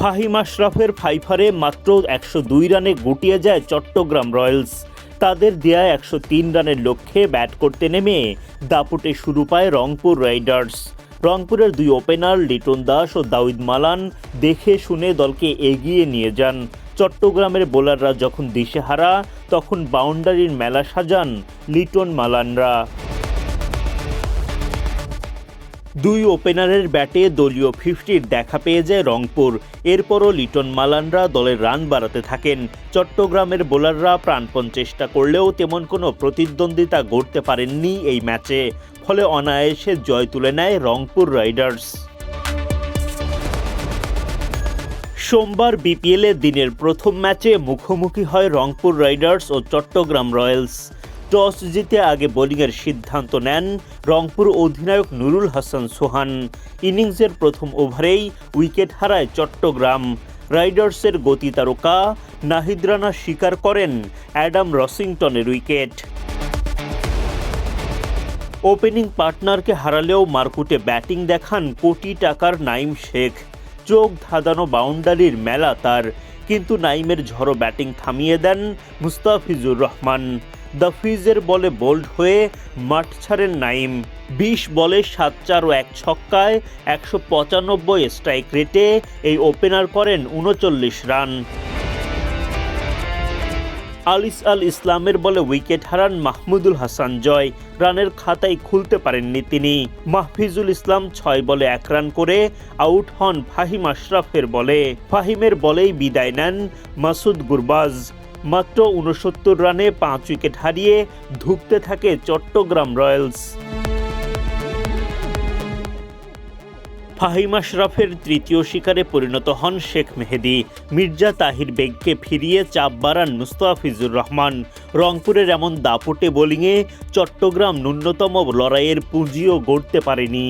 ফাহিম আশরাফের ফাইফারে মাত্র একশো দুই রানে গুটিয়ে যায় চট্টগ্রাম রয়্যালস। তাদের দেয়া একশো তিন রানের লক্ষ্যে ব্যাট করতে নেমে দাপুটে শুরু পায় রংপুর রাইডার্স। রংপুরের দুই ওপেনার লিটন দাস ও দাউদ মালান দেখে শুনে দলকে এগিয়ে নিয়ে যান। চট্টগ্রামের বোলাররা যখন দিশেহারা, তখন বাউন্ডারির মেলা সাজান লিটন মালানরা। দুই ওপেনারের ব্যাটে দলীয় ফিফটির দেখা পেয়ে যায় রংপুর। এরপরও লিটন মালানরা দলের রান বাড়াতে থাকেন। চট্টগ্রামের বোলাররা প্রাণপণ চেষ্টা করলেও তেমন কোনো প্রতিদ্বন্দ্বিতা গড়তে পারেননি এই ম্যাচে। ফলে অনায়াসে জয় তুলে নেয় রংপুর রাইডার্স। সোমবার বিপিএলের দিনের প্রথম ম্যাচে মুখোমুখি হয় রংপুর রাইডার্স ও চট্টগ্রাম রয়্যালস। টস জিতে আগে বোলিংয়ের সিদ্ধান্ত নেন রংপুর অধিনায়ক নুরুল হাসান সোহান। ইনিংসের প্রথম ওভারেই উইকেট হারায় চট্টগ্রাম। রাইডার্সের গতি তারকা নাহিদ রানা স্বীকার করেন অ্যাডাম রসিংটনের উইকেট। ওপেনিং পার্টনারকে হারালেও মারকুটে ব্যাটিং দেখান কোটি টাকার নাইম শেখ। চোখ ধাঁধানো বাউন্ডারির মেলা তার, কিন্তু নাইমের ঝড়ো ব্যাটিং থামিয়ে দেন মুস্তাফিজুর রহমান। দ্য ফিজের বলে বোল্ড হয়ে মাঠ ছাড়েন নাইম। বিশ বলে সাত চার ও এক ছক্কায় একশো পঁচানব্বই স্ট্রাইক রেটে এই ওপেনার করেন উনচল্লিশ রান। আলিস আল ইসলামের বলে উইকেট হারান মাহমুদুল হাসান জয়। রানের খাতাই খুলতে পারেননি তিনি। মাহফিজুল ইসলাম ছয় বলে এক রান করে আউট হন ফাহিম আশরাফের বলে। ফাহিমের বলেই বিদায় নেন মাসুদ গুরবাজ। মাত্র উনসত্তর রানে পাঁচ উইকেট হারিয়ে ধুঁকতে থাকে চট্টগ্রাম রয়্যালস। ফাহিম আশরাফের তৃতীয় শিকারে পরিণত হন শেখ মেহেদি। মির্জা তাহির বেগকে ফিরিয়ে চাপ বাড়ান মুস্তাফিজুর রহমান। রংপুরের এমন দাপটে বোলিংয়ে চট্টগ্রাম ন্যূনতম লড়াইয়ের পুঁজিও গড়তে পারেনি।